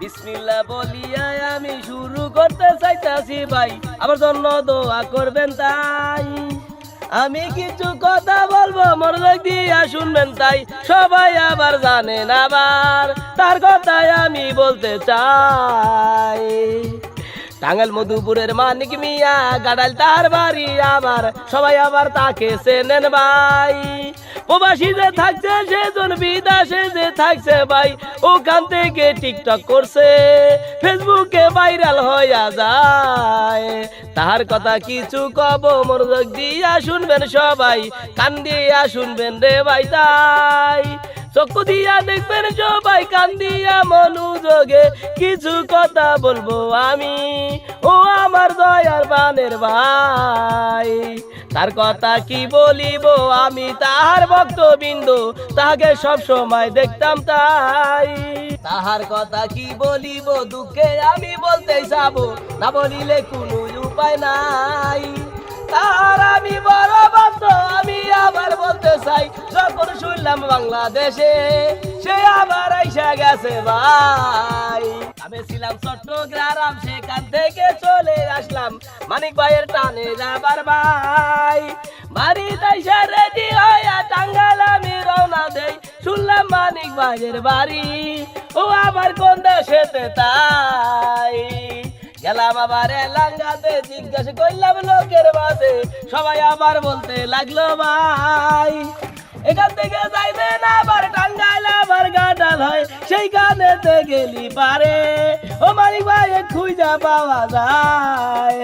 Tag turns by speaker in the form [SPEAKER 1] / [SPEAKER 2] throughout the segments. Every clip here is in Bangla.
[SPEAKER 1] বিসমিল্লাহ বলিয়া আমি শুরু করতে চাইতাছি ভাই। আমার জন্য দোয়া করবেন তাই। আমি কিছু কথা বলব, মনোযোগ দিয়া শুনবেন তাই। সবাই আবার জানেন আবার, তার কথাই আমি বলতে চাই। টাঙ্গাল মধুপুরের মানিক মিয়া গাডাল তার বাড়ি আবার সবাই আবার তাকে চেনেন ভাই। প্রবাসী যে থাকছে, সেজন বিদেশে যে থাকছে ভাই, ওখান থেকে টিকটক করছে। ফেসবুকে ভাইরাল হইয়া যায়। তাহার কথা কিছু কব, মনোযোগ দিয়া শুনবেন সবাই, কান দিয়া শুনবেন রে ভাই তাই। চক্ষু দিয়া দেখবেন সবাই, কান দিয়া মনোযোগে কিছু কথা বলব আমি। ও আমার দয়ার বানের ভাই। তার কথা কি বলিব? আমি তাহার ভক্তবিন্দু, তাহাকে সব সময় দেখতাম তাই। তাহার কথা কি বলিব? দুঃখে আমি বলতে যাব, না বলিলে কোনো উপায় নাই। তার আমি বড় ভক্ত, আমি আবার বলতে চাই, যখন শুনলাম বাংলাদেশে, সে আবার আইসা গেছে ভাই। আমি ছিলাম চট্টগ্রাম, সেখান থেকে চলে আসলাম, মানিক ভাইয়ের টানে যাবার ভাই। বাড়ি তাইসা রেডি হইয়া টাঙ্গাল আমি রওনা দেই। শুনলাম মানিক ভাইয়ের বাড়ি। ও আমার কোন দেশেতে তাই? গেলাম আবার লাঙ্গাতে, জিজ্ঞাসা করলাম লোকের বাদে সবাই আবার বলতে লাগল, ভাই এখান থেকে যাইবেন আবার টাঙ্গাইল, আবার গাডাল হয়। সেই গানেতে গেলি পারে। ও মালিক ভাই খুঁজা পাওয়া যায়।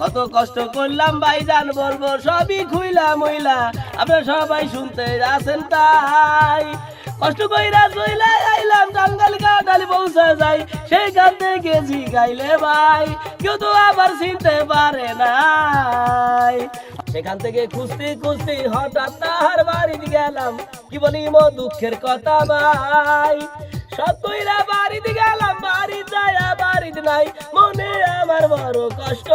[SPEAKER 1] কত কষ্ট করলাম ভাই জান বলব, সবই খুইলা মইলা। আপনারা সবাই শুনতে আছেন তাই। কষ্ট কইরা চইলা আইলাম টাঙ্গাল গাডাল পৌঁছে যাই। সেই গান থেকে গাইলে ভাই, কেউ তো আবার চিনতে পারে নাই। সেখান থেকে খুঁজতে খুঁজতে হঠাৎ তাহার বাড়িতে গেলাম। কি বলি মো দুঃখের কথা ভাই? সব কইরা বাড়িতে গেলাম বাড়ি যায় বাড়িতে নাই। মনে আমার বড় কষ্ট।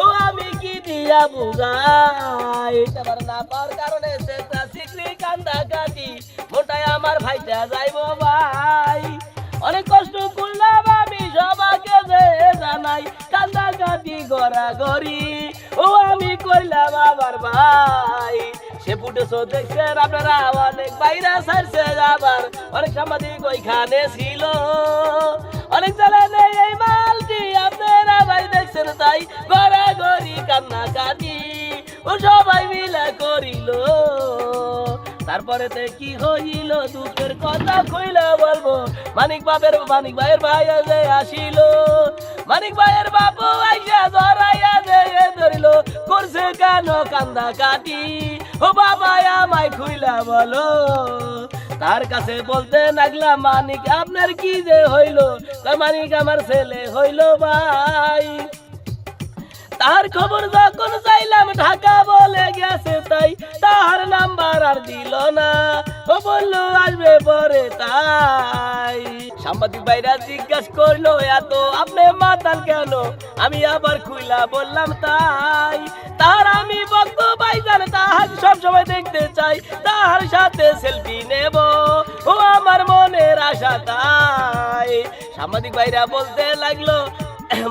[SPEAKER 1] ও আমি কি দিয়া বুঝাই? আমার না পাওয়ার কারণে সেটা শিখলি কান্দা কাটি, মোটাই আমার ভাইটা যাইব ভাই। অনেক কষ্ট করলাম আমি সবাকে যে জানাই, কান্দা কাটি গড়া গড়ি ও আমি ভাই। সে ফুটেছো দেখছেন আপনারা, অনেক বাইরে সারছে আবার। অনেক সাংবাদিক ওইখানে ছিল। অনেক চ্যানেলে এই মালটি আপনারা ভাই দেখছেন তাই গড়া গড়ি কান্না কাটি ও সবাই মিলে করিল। তারপরে তে কি হইল? দুঃখের কথা কইলা বলব। মানিক বাপের, মানিক ভাইয়ের ভাই যে আসিল। মানিক ভাইয়ের বাপু আইসা ধরাইয়া যে ধরিল। করছে কেন কান্দা কাটি? ও বাবা, আমায় খুইলা বলো। তার কাছে বলতে লাগলাম মানিক, আপনার কি যে হইল? মানিক, আমার ছেলে হইল ভাই। তার খবর যখন চাইলাম, ঢাকা বলে গেছে তাই। তার নাম্বার আর দিল না। ও বলল, আসবে পরে তাই। সাংবাদিক ভাইরা জিজ্ঞাসা করল, এত আপনি মাতাল কেন? আমি আবার খুইলা বললাম তাই। তার আমি বক্ত ভাই জানে তাহার সব সময় দেখতে চাই, তাহার সাথে সেলফি নেব। ও আমার মনের আশা তাই। সাংবাদিক ভাইরা বলতে লাগল,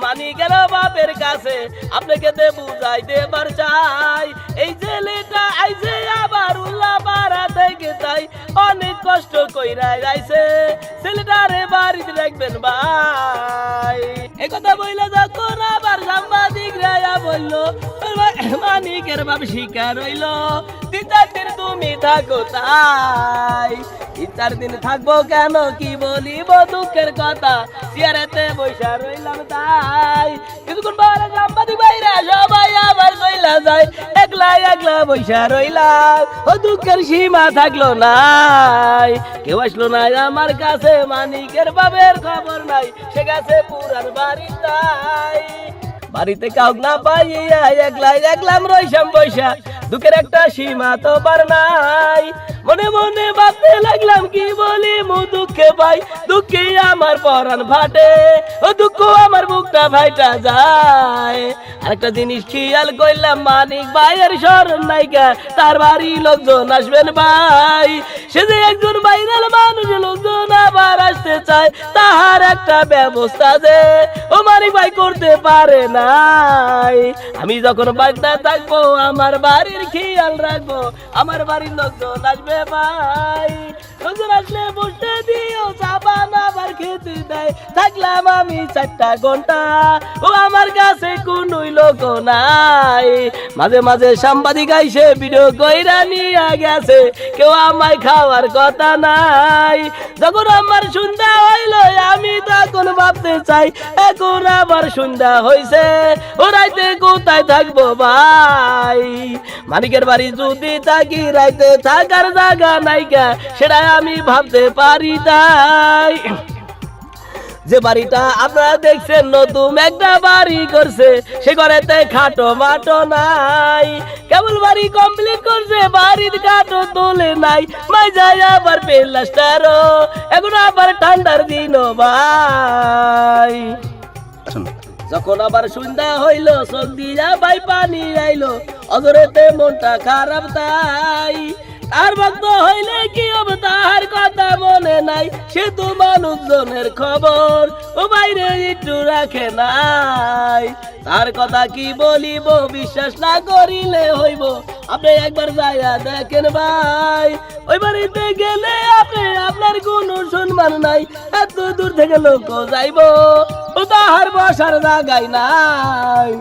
[SPEAKER 1] মানি গেল বাপের কাছে, আপনাকে দে বুঝাই দেবার চাই। এই ছেলেটা অনেক কষ্ট কইরা যাইছে ছেলেটারে বাড়িতে রাখবেন ভাই। এ কথা বইলে যখন আবার সাংবাদিক রায়া বলল মানিকের বাপ শিকার হইল। তিন দিন তুমি থাকো তাই। তিন দিন থাকব কেন কি বলিব দুঃখের কথা। চেয়ারেতে বৈশা রইলাম তাই। কিছুক্ষণ পরে সাংবাদিক ভাইরা সবাই আবার চইলা যায় একলা বৈশা রইলাম। ও দুঃখের সীমা থাকল নাই। কেউ আসলো না আমার কাছে মানিকের বাবের খবর নাই। সে গেছে পুরার বাড়ি তাই বাড়িতে কাউক না পাইয়া একলাই একলাম রইসাম বৈশা। দুঃখের একটা সীমা তো পার নাই। মনে মনে ভাবতে লাগলাম, কি বলি মু দুঃখে ভাই? দুঃখে আমার পরাণ ফাটে, ও দুঃখ আমার বুকটা ভাইটা যায়। আরেকটা জিনিস খেয়াল করলাম, মানিক ভাইয়ের স্মরণ নাইকা তার বাড়ি লোকজন আসবেন ভাই। সে যে একজন বাইরের মানুষ, লোকজন আবার আসতে চায়, তাহার একটা ব্যবস্থা যে ও মানিক ভাই করতে পারে নাই। আমি যখন বাগদা থাকব, আমার বাড়ির খেয়াল রাখব। আমার বাড়ির লোকজন আসবে ভাই। লোকজন আসলে বসতে দিও চাপান আবার খেতে দেয়। থাকলাম আমি চারটা ঘণ্টা। ও আমার কাছে কোনই লোক নাই। মাঝে মাঝে সাংবাদিক আইসে ভিডিও কইরা নিয়ে গেছে। কেউ আমায় খাওয়ার কথা নাই। যখন আমার সন্ধ্যা হইল, আমি তখন ভাবতে চাই, এখন আবার সন্ধ্যা হইছে। ও রাইতে কোথায় থাকব ভাই? মানিকের বাড়ি যদি থাকি, রাইতে থাকার জায়গা নাইকা সেটা আমি ভাবতে পারি তাই। যে বাড়িটা আপনারা দেখছেন, নতুন একটা বাড়ি করছে, সে ঘরেতে খাটো মাটো নাই। কেবল বাড়ি কমপ্লিট করছে, বাড়ির কাটো তোলে নাই। মাই যায় আবার পেলাস্টারও এখন আবার ঠান্ডার দিন ভাই। যখন আবার সন্ধ্যা হইল সন্ধিয়া ভাই পানি আইলো। অগরেতে মনটা খারাপ তাই। তার ভক্ত হইলে কি হবে তাহার কথা মনে নাই? সে তো মানুষজনের খবর, ও বাইরে একটু রাখে নাই। তার কথা কি বলিব, বিশ্বাস না করিলে হইব। আপনি একবার যাইয়া দেখেন ভাই, ওই বাড়িতে গেলে আপনি আপনার কোনো সম্মান নাই। এত দূর থেকে লোক যাইব, ও তাহার বসার জায়গায় নাই।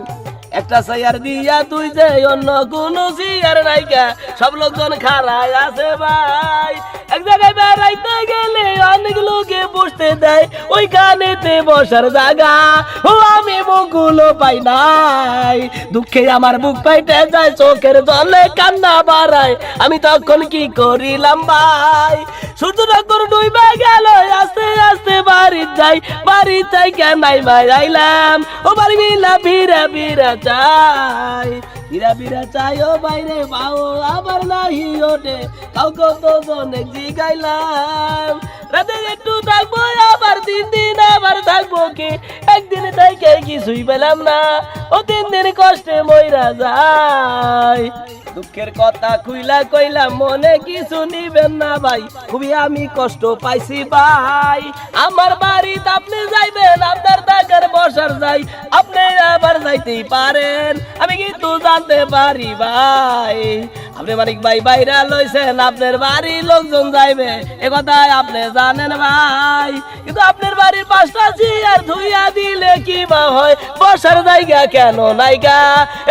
[SPEAKER 1] একটা চেয়ার দিয়া তুই যে অন্য কোন চেয়ার নাইকা। সব লোকজন খাড়ায় আছে ভাই। এক জায়গায় বেড়াইতে গেলে অনেক লোকে বসতে দেয়। ওইখানেতে বসার জায়গা। ও আমি মুখগুলো পাই নাই। দুঃখে আমার বুক পাইতে যায়, চোখের জলে কান্না বাড়ায়। আমি তখন কি করিলাম ভাই? সূর্য গেল, আস্তে আস্তে বাড়ি যাই। বাড়ি চাই কেন ভাই আইলাম ও বাড়ি মিলা বিরা বিরা চাই। চাই, ও বাইরে আবার নাহি ওঠে। কাউকে তো অনেক জিগাইলাম। রাতে একটু থাকব, আবার তিন দিন আবার থাকব কি একদিন থেকে কিছুই পেলাম না, ও তিন দিন কষ্টে মইরা যায়। দুঃখের কথা খুইলা কইলাম মনে কিছু নিবেন না ভাই, খুবই আমি কষ্ট পাইছি ভাই। আমার বাড়িতে আপনি যাইবেন, আপনার টাকার বসার যাই, আপনি আবার যাইতেই পারেন, আমি কিন্তু জানতে পারি ভাই। আপনি মানিক ভাই বাইরা লইছেন, আপনার বাড়ির লোকজন যাইবে। এ কথাই আপনি জানেন ভাই। কিন্তু আপনার বাড়ির পাঁচটা চেয়ার ধুইয়া দিলে কি বা হয়? বসার জায়গা কেন নাইগা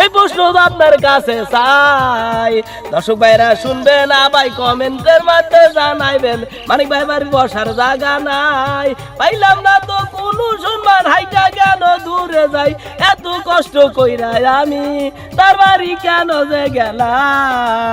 [SPEAKER 1] এই প্রশ্ন আপনার কাছে চাই। দর্শক ভাইরা শুনবেন ভাই কমেন্টের মাধ্যমে জানাইবেন, মানিক ভাই বাড়ির বসার জায়গা নাই। পাইলাম না তো কোনো সম্মান, হাইটা কেন দূরে যাই? এত কষ্ট কইরা আমি, তার বাড়ি কেন যে গেলাম?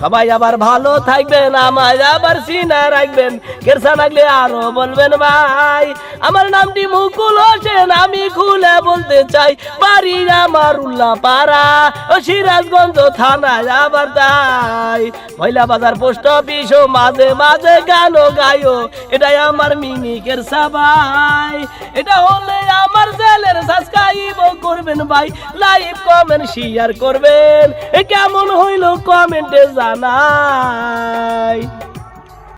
[SPEAKER 1] সবাই আবার ভালো থাকবেন, আমায় আবার চিনা রাখবেন। কেরসা লাগলে আরও বলবেন ভাই, আমার নামটি মুকুল হোসেন, আমি খুলে বলতে চাই, বাড়ি আমার উল্লা পাড়া, ও সিরাজগঞ্জ থানায় আবার তাই মহিলা বাজার পোস্ট অফিস ও মাঝে মাঝে গানও গায়ো, এটাই আমার মিনিকের সবাই এটা হলে আমার চ্যানেল সাবস্ক্রাইব করবেন ভাই লাইভ কমেন্ট শেয়ার করবেন। কেমন হইল কমেন্টে জানাই